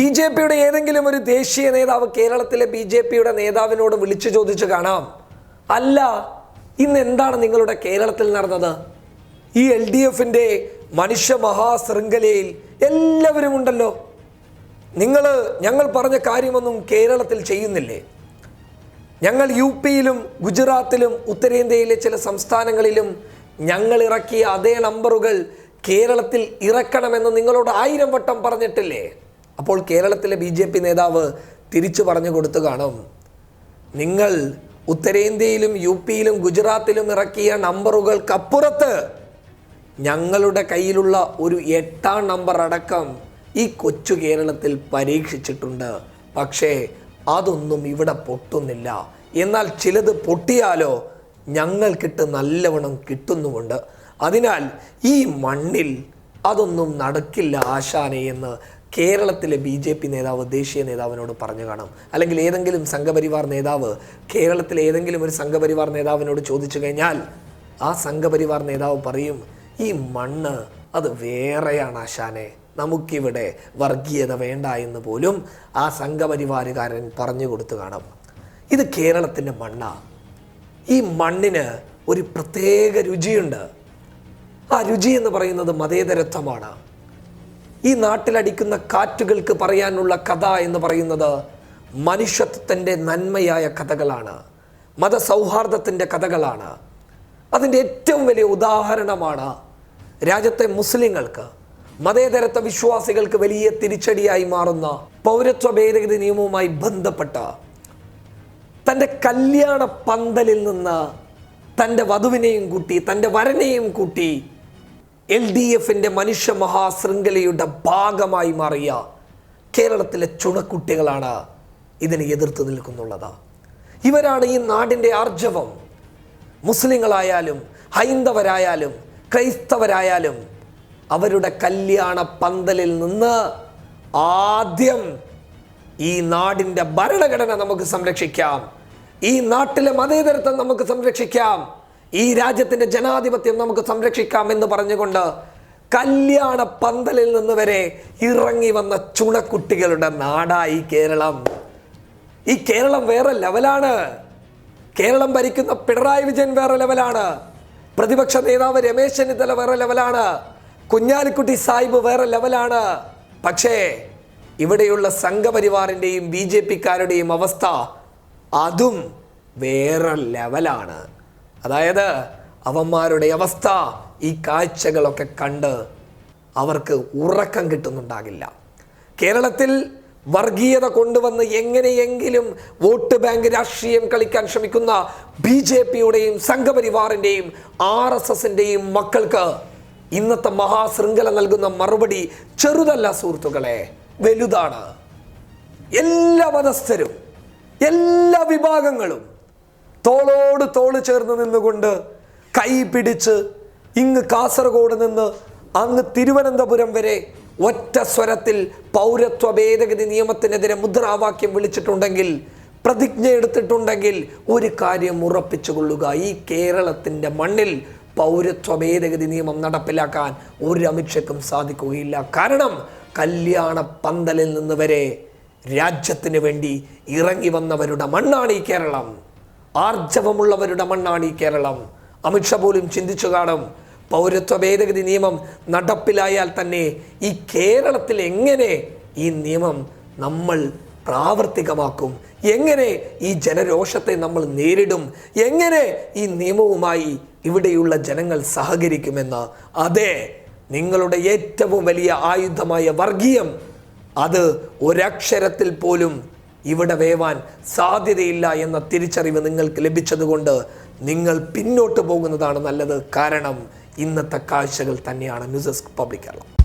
B J പിയുടെ ഏതെങ്കിലും ഒരു ദേശീയ നേതാവ് കേരളത്തിലെ ബി ജെ പിയുടെ നേതാവിനോട് വിളിച്ചു ചോദിച്ചു കാണാം. അല്ല ഇന്ന് എന്താണ് നിങ്ങളുടെ കേരളത്തിൽ നടന്നത്? ഈ എൽ ഡി എഫിന്റെ മനുഷ്യ മഹാശൃംഖലയിൽ എല്ലാവരും ഉണ്ടല്ലോ. നിങ്ങൾ ഞങ്ങൾ പറഞ്ഞ കാര്യമൊന്നും കേരളത്തിൽ ചെയ്യുന്നില്ലേ? ഞങ്ങൾ യു പിയിലും ഗുജറാത്തിലും ഉത്തരേന്ത്യയിലെ ചില സംസ്ഥാനങ്ങളിലും ഞങ്ങൾ ഇറക്കിയ അതേ നമ്പറുകൾ കേരളത്തിൽ ഇറക്കണമെന്ന് നിങ്ങളോട് ആയിരം വട്ടം പറഞ്ഞിട്ടില്ലേ? അപ്പോൾ കേരളത്തിലെ ബി ജെ പി നേതാവ് തിരിച്ചു പറഞ്ഞു കൊടുത്തു കാണും. നിങ്ങൾ ഉത്തരേന്ത്യയിലും യു പിയിലും ഗുജറാത്തിലും ഇറക്കിയ നമ്പറുകൾക്കപ്പുറത്ത് ഞങ്ങളുടെ കയ്യിലുള്ള ഒരു എട്ടാം നമ്പർ അടക്കം ഈ കൊച്ചു കേരളത്തിൽ പരീക്ഷിച്ചിട്ടുണ്ട്. പക്ഷേ അതൊന്നും ഇവിടെ പൊട്ടുന്നില്ല. എന്നാൽ ചിലത് പൊട്ടിയാലോ ഞങ്ങൾക്കിട്ട് നല്ലവണ്ണം കിട്ടുന്നുമുണ്ട്. അതിനാൽ ഈ മണ്ണിൽ അതൊന്നും നടക്കില്ല ആശാനെ എന്ന് കേരളത്തിലെ ബി ജെ പി നേതാവ് ദേശീയ നേതാവിനോട് പറഞ്ഞു കാണാം. അല്ലെങ്കിൽ ഏതെങ്കിലും സംഘപരിവാർ നേതാവ് കേരളത്തിലെ ഏതെങ്കിലും ഒരു സംഘപരിവാർ നേതാവിനോട് ചോദിച്ചു കഴിഞ്ഞാൽ ആ സംഘപരിവാർ നേതാവ് പറയും ഈ മണ്ണ് അത് വേറെയാണ് ആശാനെ. നമുക്കിവിടെ വർഗീയത വേണ്ട എന്ന് പോലും ആ സംഘപരിവാരുകാരൻ പറഞ്ഞു കൊടുത്തു കാണാം. ഇത് കേരളത്തിന്റെ മണ്ണാണ് ഈ മണ്ണിന് ഒരു പ്രത്യേക രുചിയുണ്ട്. ആ രുചി എന്ന് പറയുന്നത് മതേതരത്വമാണ്. ഈ നാട്ടിലടിക്കുന്ന കാറ്റുകൾക്ക് പറയാനുള്ള കഥ എന്ന് പറയുന്നത് മനുഷ്യത്വത്തിന്റെ നന്മയായ കഥകളാണ്. മതസൗഹാർദ്ദത്തിന്റെ കഥകളാണ്. അതിന്റെ ഏറ്റവും വലിയ ഉദാഹരണമാണ് രാജ്യത്തെ മുസ്ലിങ്ങൾക്ക് മതേതരത്വ വിശ്വാസികൾക്ക് വലിയ തിരിച്ചടിയായി മാറുന്ന പൗരത്വ ഭേദഗതി നിയമവുമായി ബന്ധപ്പെട്ട തന്റെ കല്യാണ പന്തലിൽ നിന്ന് തന്റെ വധുവിനെയും കൂട്ടി തന്റെ വരനെയും കൂട്ടി എൽ ഡി എഫിന്റെ മനുഷ്യ മഹാശൃംഖലയുടെ ഭാഗമായി മാറിയ കേരളത്തിലെ ചുണക്കുട്ടികളാണ് ഇതിനെ എതിർത്ത് നിൽക്കുന്നുള്ളത്. ഇവരാണ് ഈ നാടിന്റെ ആർജവം. മുസ്ലിങ്ങളായാലും ഹൈന്ദവരായാലും ക്രൈസ്തവരായാലും അവരുടെ കല്യാണ പന്തലിൽ നിന്ന് ആദ്യം ഈ നാടിന്റെ ഭരണഘടന നമുക്ക് സംരക്ഷിക്കാം. ഈ നാട്ടിലെ മതേതരത്വം നമുക്ക് സംരക്ഷിക്കാം. ഈ രാജ്യത്തിന്റെ ജനാധിപത്യം നമുക്ക് സംരക്ഷിക്കാം എന്ന് പറഞ്ഞുകൊണ്ട് കല്യാണ പന്തലിൽ നിന്ന് വരെ ഇറങ്ങി വന്ന ചുണക്കുട്ടികളുടെ നാടായി കേരളം. ഈ കേരളം വേറെ ലെവലാണ്. കേരളം ഭരിക്കുന്ന പിണറായി വിജയൻ വേറെ ലെവലാണ്. പ്രതിപക്ഷ നേതാവ് രമേശ് ചെന്നിത്തല വേറെ ലെവലാണ്. കുഞ്ഞാലിക്കുട്ടി സാഹിബ് വേറെ ലെവലാണ്. പക്ഷേ ഇവിടെയുള്ള സംഘപരിവാറിന്റെയും ബി ജെ പിക്കാരുടെയും അവസ്ഥ അതും വേറെ ലെവലാണ്. അതായത് അവന്മാരുടെ അവസ്ഥ ഈ കാഴ്ചകളൊക്കെ കണ്ട് അവർക്ക് ഉറക്കം കിട്ടുന്നുണ്ടാകില്ല. കേരളത്തിൽ വർഗീയത കൊണ്ടുവന്ന് എങ്ങനെയെങ്കിലും വോട്ട് ബാങ്ക് രാഷ്ട്രീയം കളിക്കാൻ ശ്രമിക്കുന്ന ബി ജെ പിയുടെയും സംഘപരിവാറിന്റെയും ആർ എസ് എസിന്റെയും മക്കൾക്ക് ഇന്നത്തെ മഹാശൃംഖല നൽകുന്ന മറുപടി ചെറുതല്ല സുഹൃത്തുക്കളെ വലുതാണ്. എല്ലാ മതസ്ഥരും എല്ലാ വിഭാഗങ്ങളും തോളോട് തോൾ ചേർന്ന് നിന്നുകൊണ്ട് കൈ പിടിച്ച് ഇങ്ങ് കാസർഗോഡ് നിന്ന് അങ്ങ് തിരുവനന്തപുരം വരെ ഒറ്റ സ്വരത്തിൽ പൗരത്വ ഭേദഗതി നിയമത്തിനെതിരെ മുദ്രാവാക്യം വിളിച്ചിട്ടുണ്ടെങ്കിൽ പ്രതിജ്ഞ എടുത്തിട്ടുണ്ടെങ്കിൽ ഒരു കാര്യം ഉറപ്പിച്ചു കൊള്ളുക. ഈ കേരളത്തിന്റെ മണ്ണിൽ പൗരത്വ ഭേദഗതി നിയമം നടപ്പിലാക്കാൻ ഒരു അമിത്ഷയ്ക്കും സാധിക്കുകയില്ല. കാരണം കല്യാണ പന്തലിൽ നിന്ന് വരെ രാജ്യത്തിന് വേണ്ടി ഇറങ്ങി വന്നവരുടെ മണ്ണാണ് ഈ കേരളം. ആർജവമുള്ളവരുടെ മണ്ണാണ് ഈ കേരളം. അമിത്ഷാ പോലും ചിന്തിച്ചു കാണും പൗരത്വ ഭേദഗതി നിയമം നടപ്പിലായാൽ തന്നെ ഈ കേരളത്തിൽ എങ്ങനെ ഈ നിയമം നമ്മൾ പ്രാവർത്തികമാക്കും? എങ്ങനെ ഈ ജനരോഷത്തെ നമ്മൾ നേരിടും? എങ്ങനെ ഈ നിയമവുമായി ഇവിടെയുള്ള ജനങ്ങൾ സഹകരിക്കുമെന്ന്? അതെ നിങ്ങളുടെ ഏറ്റവും വലിയ ആയുധമായ വർഗീയം അത് ഒരക്ഷരത്തിൽ പോലും ഇവിടെ വേവാൻ സാധ്യതയില്ല എന്ന തിരിച്ചറിവ് നിങ്ങൾക്ക് ലഭിച്ചതുകൊണ്ട് നിങ്ങൾ പിന്നോട്ട് പോകുന്നതാണ് നല്ലത്. കാരണം ഇന്നത്തെ കാഴ്ചകൾ തന്നെയാണ്. News desk public Keralam.